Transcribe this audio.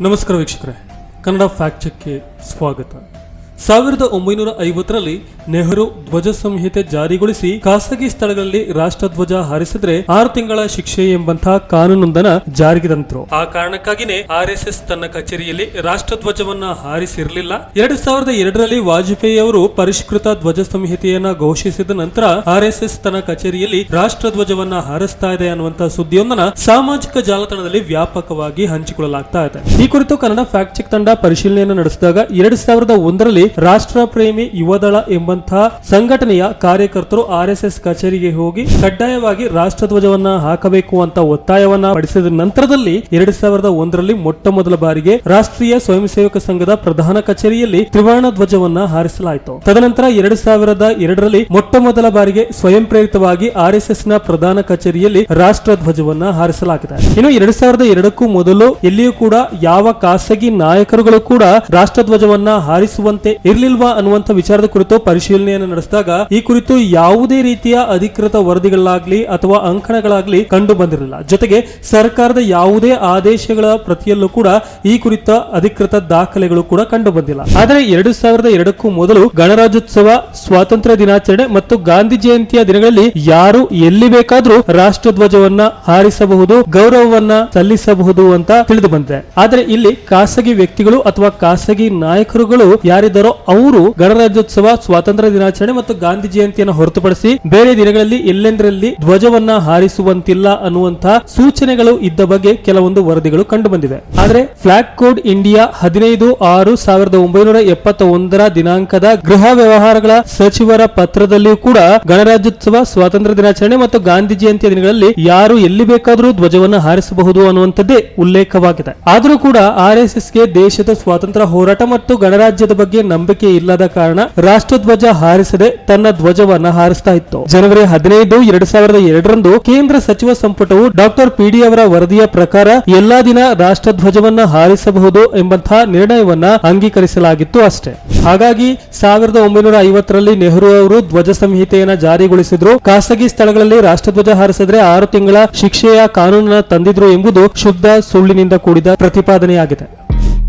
ನಮಸ್ಕಾರ ವೀಕ್ಷಕರೇ ಕನ್ನಡ ಫ್ಯಾಕ್ಟ್ ಚೆಕ್ಗೆ ಸ್ವಾಗತ ಸಾವಿರದ ಒಂಬೈನೂರ ಐವತ್ತರಲ್ಲಿ ನೆಹರು ಧ್ವಜ ಸಂಹಿತೆ ಜಾರಿಗೊಳಿಸಿ ಖಾಸಗಿ ಸ್ಥಳಗಳಲ್ಲಿ ರಾಷ್ಟ್ರಧ್ವಜ ಹಾರಿಸಿದ್ರೆ ಆರು ತಿಂಗಳ ಶಿಕ್ಷೆ ಎಂಬಂತಹ ಕಾನೂನೊಂದನ ಜಾರಿಗೆ ತಂತರು ಆ ಕಾರಣಕ್ಕಾಗಿನೇ ಆರ್ ಎಸ್ ಎಸ್ ತನ್ನ ಕಚೇರಿಯಲ್ಲಿ ರಾಷ್ಟ್ರಧ್ವಜವನ್ನ ಹಾರಿಸಿರಲಿಲ್ಲ. ಎರಡ್ ಸಾವಿರದ ಎರಡರಲ್ಲಿ ವಾಜಪೇಯಿ ಅವರು ಪರಿಷ್ಕೃತ ಧ್ವಜ ಸಂಹಿತೆಯನ್ನ ಘೋಷಿಸಿದ ನಂತರ ಆರ್ ಎಸ್ ಎಸ್ ತನ್ನ ಕಚೇರಿಯಲ್ಲಿ ರಾಷ್ಟ್ರಧ್ವಜವನ್ನ ಹಾರಿಸ್ತಾ ಇದೆ ಅನ್ನುವಂತಹ ಸುದ್ದಿಯೊಂದನ್ನ ಸಾಮಾಜಿಕ ಜಾಲತಾಣದಲ್ಲಿ ವ್ಯಾಪಕವಾಗಿ ಹಂಚಿಕೊಳ್ಳಲಾಗ್ತಾ ಇದೆ. ಈ ಕುರಿತು ಕನ್ನಡ ಫ್ಯಾಕ್ಟ್ ಚೆಕ್ ತಂಡ ಪರಿಶೀಲನೆಯನ್ನು ನಡೆಸಿದಾಗ ಎರಡ್ ಸಾವಿರದ ಒಂದರಲ್ಲಿ ರಾಷ್ಟ್ರ ಪ್ರೇಮಿ ಯುವದಳ ಎಂಬಂತಹ ಸಂಘಟನೆಯ ಕಾರ್ಯಕರ್ತರು ಆರ್ ಕಚೇರಿಗೆ ಹೋಗಿ ಕಡ್ಡಾಯವಾಗಿ ರಾಷ್ಟ್ರಧ್ವಜವನ್ನ ಹಾಕಬೇಕು ಅಂತ ಒತ್ತಾಯವನ್ನ ಪಡಿಸಿದ ನಂತರದಲ್ಲಿ ಎರಡ್ ಸಾವಿರದ ಒಂದರಲ್ಲಿ ಮೊಟ್ಟ ಮೊದಲ ಬಾರಿಗೆ ರಾಷ್ಟ್ರೀಯ ಸ್ವಯಂ ಸೇವಕ ಸಂಘದ ಪ್ರಧಾನ ಕಚೇರಿಯಲ್ಲಿ ತ್ರಿವರ್ಣ ಧ್ವಜವನ್ನ ಹಾರಿಸಲಾಯಿತು. ತದನಂತರ ಎರಡ್ ಸಾವಿರದ ಎರಡರಲ್ಲಿ ಮೊಟ್ಟ ಮೊದಲ ಬಾರಿಗೆ ಸ್ವಯಂ ಪ್ರೇರಿತವಾಗಿ ಆರ್ನ ಪ್ರಧಾನ ಕಚೇರಿಯಲ್ಲಿ ರಾಷ್ಟ್ರ ಧ್ವಜವನ್ನ ಹಾರಿಸಲಾಗಿದೆ. ಇನ್ನು ಎರಡ್ ಸಾವಿರದ ಎರಡಕ್ಕೂ ಮೊದಲು ಎಲ್ಲಿಯೂ ಕೂಡ ಯಾವ ಖಾಸಗಿ ನಾಯಕರುಗಳು ಕೂಡ ರಾಷ್ಟ್ರಧ್ವಜವನ್ನ ಹಾರಿಸುವಂತೆ ಇರ್ಲಿಲ್ವಾ ಅನ್ನುವಂತ ವಿಚಾರದ ಕುರಿತು ಪರಿಶೀಲನೆಯನ್ನು ನಡೆಸಿದಾಗ ಈ ಕುರಿತು ಯಾವುದೇ ರೀತಿಯ ಅಧಿಕೃತ ವರದಿಗಳಾಗ್ಲಿ ಅಥವಾ ಅಂಕಣಗಳಾಗ್ಲಿ ಕಂಡು ಬಂದಿರಲಿಲ್ಲ. ಜೊತೆಗೆ ಸರ್ಕಾರದ ಯಾವುದೇ ಆದೇಶಗಳ ಪ್ರತಿಯಲ್ಲೂ ಕೂಡ ಈ ಕುರಿತ ಅಧಿಕೃತ ದಾಖಲೆಗಳು ಕೂಡ ಕಂಡು ಬಂದಿಲ್ಲ. ಆದರೆ ಎರಡು ಸಾವಿರದ ಎರಡಕ್ಕೂ ಮೊದಲು ಗಣರಾಜ್ಯೋತ್ಸವ, ಸ್ವಾತಂತ್ರ್ಯ ದಿನಾಚರಣೆ ಮತ್ತು ಗಾಂಧಿ ಜಯಂತಿಯ ದಿನಗಳಲ್ಲಿ ಯಾರು ಎಲ್ಲಿ ಬೇಕಾದ್ರೂ ರಾಷ್ಟ್ರಧ್ವಜವನ್ನ ಹಾರಿಸಬಹುದು, ಗೌರವವನ್ನ ಸಲ್ಲಿಸಬಹುದು ಅಂತ ತಿಳಿದು ಬಂದಿದೆ. ಆದರೆ ಇಲ್ಲಿ ಖಾಸಗಿ ವ್ಯಕ್ತಿಗಳು ಅಥವಾ ಖಾಸಗಿ ನಾಯಕರುಗಳು ಯಾರಿದ್ದಾರೋ ಅವರು ಗಣರಾಜ್ಯೋತ್ಸವ, ಸ್ವಾತಂತ್ರ್ಯ ದಿನಾಚರಣೆ ಮತ್ತು ಗಾಂಧಿ ಜಯಂತಿಯನ್ನು ಹೊರತುಪಡಿಸಿ ಬೇರೆ ದಿನಗಳಲ್ಲಿ ಎಲ್ಲೆಂದರಲ್ಲಿ ಧ್ವಜವನ್ನ ಹಾರಿಸುವಂತಿಲ್ಲ ಅನ್ನುವಂತಹ ಸೂಚನೆಗಳು ಇದ್ದ ಬಗ್ಗೆ ಕೆಲವೊಂದು ವರದಿಗಳು ಕಂಡು ಬಂದಿವೆ ಆದರೆ ಫ್ಲಾಗ್ ಕೋಡ್ ಇಂಡಿಯಾ ಹದಿನೈದು ಆರು ಸಾವಿರದ ಒಂಬೈನೂರ ಎಪ್ಪತ್ತ ಒಂದರ ದಿನಾಂಕದ ಗೃಹ ವ್ಯವಹಾರಗಳ ಸಚಿವರ ಪತ್ರದಲ್ಲಿಯೂ ಕೂಡ ಗಣರಾಜ್ಯೋತ್ಸವ, ಸ್ವಾತಂತ್ರ್ಯ ದಿನಾಚರಣೆ ಮತ್ತು ಗಾಂಧಿ ಜಯಂತಿಯ ದಿನಗಳಲ್ಲಿ ಯಾರು ಎಲ್ಲಿ ಬೇಕಾದರೂ ಧ್ವಜವನ್ನು ಹಾರಿಸಬಹುದು ಅನ್ನುವಂಥದ್ದೇ ಉಲ್ಲೇಖವಾಗಿದೆ. ಆದರೂ ಕೂಡ ಆರ್ ಎಸ್ ದೇಶದ ಸ್ವಾತಂತ್ರ್ಯ ಹೋರಾಟ ಮತ್ತು ಗಣರಾಜ್ಯದ ಬಗ್ಗೆ ಇಲ್ಲದ ಕಾರಣ ರಾಷ್ಟ್ರಧ್ವಜ ಹಾರಿಸದೆ ತನ್ನ ಧ್ವಜವನ್ನ ಹಾರಿಸ್ತಾ ಇತ್ತು. ಜನವರಿ ಹದಿನೈದು, ಎರಡ್ ಸಾವಿರದ ಎರಡರಂದು ಕೇಂದ್ರ ಸಚಿವ ಸಂಪುಟವು ಡಾಕ್ಟರ್ ಪಿಡಿ ಅವರ ವರದಿಯ ಪ್ರಕಾರ ಎಲ್ಲಾ ದಿನ ರಾಷ್ಟ್ರಧ್ವಜವನ್ನ ಹಾರಿಸಬಹುದು ಎಂಬಂತಹ ನಿರ್ಣಯವನ್ನ ಅಂಗೀಕರಿಸಲಾಗಿತ್ತು ಅಷ್ಟೇ. ಹಾಗಾಗಿ ಸಾವಿರದ ಒಂಬೈನೂರ ಐವತ್ತರಲ್ಲಿ ನೆಹರು ಅವರು ಧ್ವಜ ಸಂಹಿತೆಯನ್ನ ಜಾರಿಗೊಳಿಸಿದ್ರು. ಖಾಸಗಿ ಸ್ಥಳಗಳಲ್ಲಿ ರಾಷ್ಟ್ರಧ್ವಜ ಹಾರಿಸಿದ್ರೆ ಆರು ತಿಂಗಳ ಶಿಕ್ಷೆಯ ಕಾನೂನನ್ನ ತಂದಿದ್ರು ಎಂಬುದು ಶುದ್ಧ ಸುಳ್ಳಿನಿಂದ ಕೂಡಿದ ಪ್ರತಿಪಾದನೆಯಾಗಿದೆ.